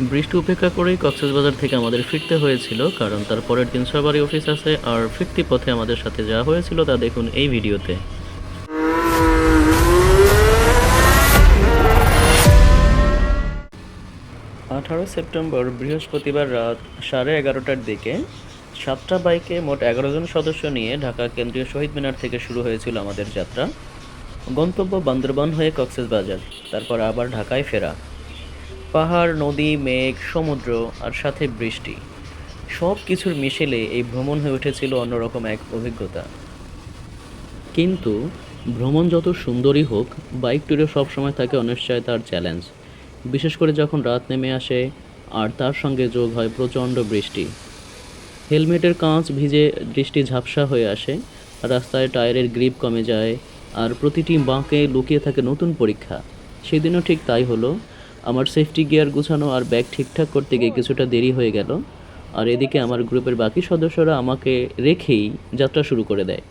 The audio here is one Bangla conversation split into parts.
বৃষ্টি উপেক্ষা করেই কক্সবাজার থেকে আমাদের ফিরতে হয়েছিল, কারণ তার পরের দিন সবারই অফিস আছে, আর ফিরতি পথে আমাদের সাথে যা হয়েছিল তা দেখুন এই ভিডিওতে। আঠারো সেপ্টেম্বর বৃহস্পতিবার রাত সাড়ে এগারোটার দিকে সাতটা বাইকে মোট এগারো জন সদস্য নিয়ে ঢাকা কেন্দ্রীয় শহীদ মিনার থেকে শুরু হয়েছিল আমাদের যাত্রা। গন্তব্য বান্দরবান হয়ে কক্সবাজার, তারপর আবার ঢাকায় ফেরা। পাহাড়, নদী, মেঘ, সমুদ্র আর সাথে বৃষ্টি। সব কিছুর মিশেলে এই ভ্রমণ হয়ে উঠেছিল অন্যরকম এক অভিজ্ঞতা। কিন্তু ভ্রমণ যত সুন্দরই হোক, বাইক ট্যুরে সবসময় থাকে অনিশ্চয়তার চ্যালেঞ্জ বিশেষ করে যখন রাত নেমে আসে আর তার সঙ্গে যোগ হয় প্রচণ্ড বৃষ্টি। হেলমেটের কাঁচ ভিজে দৃষ্টি ঝাপসা হয়ে আসে, রাস্তায় টায়ারের গ্রিপ কমে যায় আর প্রতিটি বাঁকে লুকিয়ে থাকে নতুন পরীক্ষা। সেদিনও ঠিক তাই হলো আমার সেফটি গিয়ার গুছানো আর ব্যাগ ঠিকঠাক করতে গিয়ে কিছুটা দেরি হয়ে গেল। আর এদিকে আমার গ্রুপের বাকি সদস্যরা আমাকে রেখেই যাত্রা শুরু করে দেয়।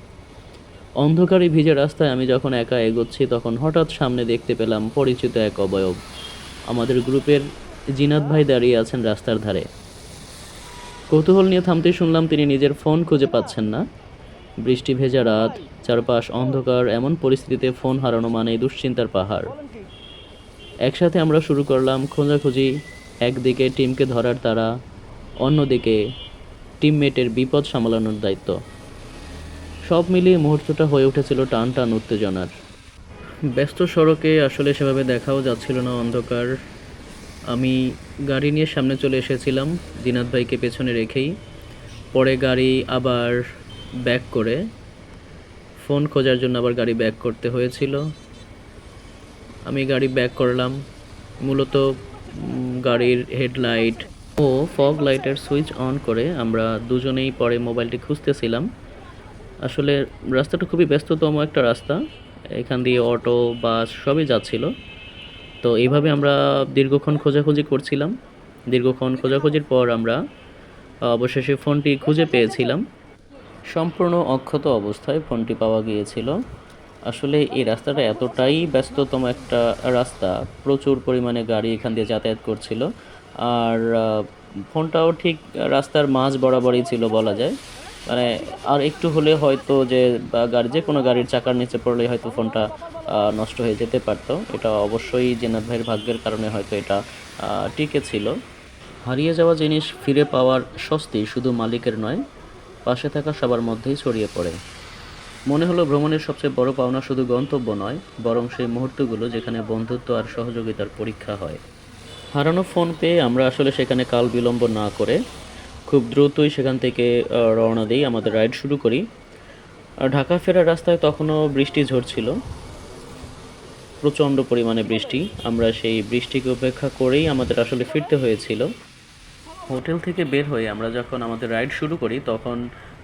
অন্ধকারে ভিজে রাস্তায় আমি যখন একা এগোচ্ছি তখন হঠাৎ সামনে দেখতে পেলাম পরিচিত এক অবয়ব। আমাদের গ্রুপের জিনাত ভাই দাঁড়িয়ে আছেন রাস্তার ধারে। কৌতূহল নিয়ে থামতেই শুনলাম তিনি নিজের ফোন খুঁজে পাচ্ছেন না। বৃষ্টি ভেজা রাত চারপাশ অন্ধকার এমন পরিস্থিতিতে ফোন হারানো মানে দুশ্চিন্তার পাহাড়। একসাথে আমরা শুরু করলাম খোঁজাখুঁজি, একদিকে টিমকে ধরার তারা, অন্যদিকে টিমমেটের বিপদ সামলানোর দায়িত্ব। সব মিলিয়ে মুহূর্তটা হয়ে উঠেছিল টান টান উত্তেজনার। ব্যস্ত সড়কে আসলে সেভাবে দেখাও যাচ্ছিল না অন্ধকার। আমি গাড়ি নিয়ে সামনে চলে এসেছিলাম জিনাত ভাইকে পেছনে রেখেই। পরে গাড়ি আবার ব্যাক করে, ফোন খোঁজার জন্য আবার গাড়ি ব্যাক করতে হয়েছিল। আমি গাড়ি ব্যাক করলাম। মূলত গাড়ির হেডলাইট ও ফগ লাইটের সুইচ অন করে আমরা দুজনেই পরে মোবাইলটি খুঁজতেছিলাম। আসলে রাস্তাটা খুবই ব্যস্ততম একটা রাস্তা। এখান দিয়ে অটো, বাস সবই যাচ্ছিল। তো এইভাবে আমরা দীর্ঘক্ষণ খোঁজাখুঁজি করছিলাম। দীর্ঘক্ষণ খোঁজাখুঁজির পর আমরা অবশেষে ফোনটি খুঁজে পেয়েছিলাম। সম্পূর্ণ অক্ষত অবস্থায় ফোনটি পাওয়া গিয়েছিল। আসলে এই রাস্তাটা এতটাই ব্যস্ততম একটা রাস্তা, প্রচুর পরিমাণে গাড়ি এখান দিয়ে যাতায়াত করছিল। আর ফোনটাও ঠিক রাস্তার মাঝ বরাবরই ছিল বলা যায়। মানে আর একটু হলে হয়তো যে গাড়ি যে কোনো গাড়ির চাকার নিচে পড়লে হয়তো ফোনটা নষ্ট হয়ে যেতে পারতো। এটা অবশ্যই জেনাত ভাইয়ের ভাগ্যের কারণে হয়তো এটা টিকে ছিল। হারিয়ে যাওয়া জিনিস ফিরে পাওয়ার স্বস্তি শুধু মালিকের নয়, পাশে থাকা সবার মধ্যেই ছড়িয়ে পড়ে। মনে হলো ভ্রমণের সবচেয়ে বড় পাওনা শুধু গন্তব্য নয়, বরং সেই মুহূর্তগুলো যেখানে বন্ধুত্ব আর সহযোগিতার পরীক্ষা হয়। হারানো ফোন পেয়ে আমরা আসলে সেখানে কাল বিলম্ব না করে খুব দ্রুতই সেখান থেকে রওনা দিই আমাদের রাইড শুরু করি। আর ঢাকা ফেরার রাস্তায় তখনও বৃষ্টি ঝরছিল। প্রচণ্ড পরিমাণে বৃষ্টি। আমরা সেই বৃষ্টিকে উপেক্ষা করেই আমাদের আসলে ফিরতে হয়েছিল। হোটেল থেকে বের হয়ে আমরা যখন আমাদের রাইড শুরু করি, তখন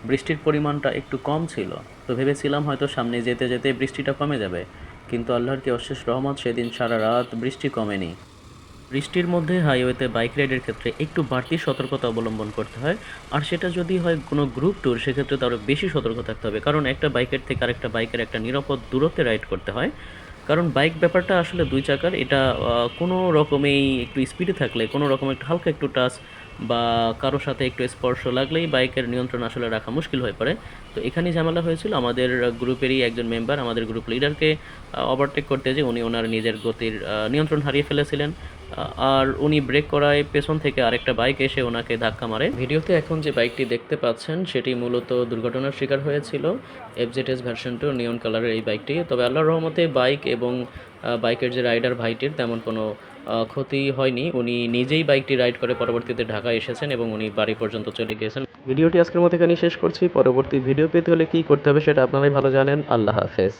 বৃষ্টির পরিমাণটা একটু কম ছিল। তো ভেবেছিলাম হয়তো সামনে যেতে যেতে বৃষ্টিটা কমে যাবে। কিন্তু আল্লাহর কি অশেষ রহমত, সেদিন সারা রাত বৃষ্টি কমেনি। বৃষ্টির মধ্যে হাইওয়েতে বাইক রাইডের ক্ষেত্রে একটু বাড়তি সতর্কতা অবলম্বন করতে হয়। আর সেটা যদি হয় কোনো গ্রুপ ট্যুর, সেক্ষেত্রে তো আরও বেশি সতর্ক থাকতে হবে। কারণ একটা বাইকের থেকে আরেকটা বাইকের একটা নিরাপদ দূরত্বে রাইড করতে হয়। কারণ বাইক ব্যাপারটা আসলে দুই চাকার, এটা কোনো রকমেই একটু স্পিডে থাকলে, কোনো রকম একটু হালকা একটু টাচ বা কারও সাথে একটু স্পর্শ লাগলেই বাইকের নিয়ন্ত্রণ আসলে রাখা মুশকিল হয়ে পড়ে। তো এখানে ঝামেলা হয়েছিল। আমাদের গ্রুপেরই একজন মেম্বার আমাদের গ্রুপ লিডারকে ওভারটেক করতে যে উনি ওনার নিজের গতির নিয়ন্ত্রণ হারিয়ে ফেলেছিলেন। আর উনি ব্রেক করায় পেছন থেকে আরেকটা বাইক এসে ওনাকে ধাক্কা মারে। ভিডিওতে এখন যে বাইকটি দেখতে পাচ্ছেন, সেটি মূলত দুর্ঘটনার শিকার হয়েছিল। এফজেডএস ভার্সন টু নিয়ন কালারের এই বাইকটি। তবে আল্লাহর রহমতে বাইক এবং বাইকের যে রাইডার ভাইটির তেমন কোনো ক্ষতি হয়নি। উনি নিজেই বাইকটি রাইড করে পরবর্তীতে ঢাকা এসেছেন এবং উনি বাড়ি পর্যন্ত চলে গিয়েছেন। ভিডিওটি আজকের মতো এখানেই শেষ করছি। পরবর্তী ভিডিও পেতে হলে কী করতে হবে সেটা আপনারাই ভালো জানেন। আল্লাহ হাফেজ।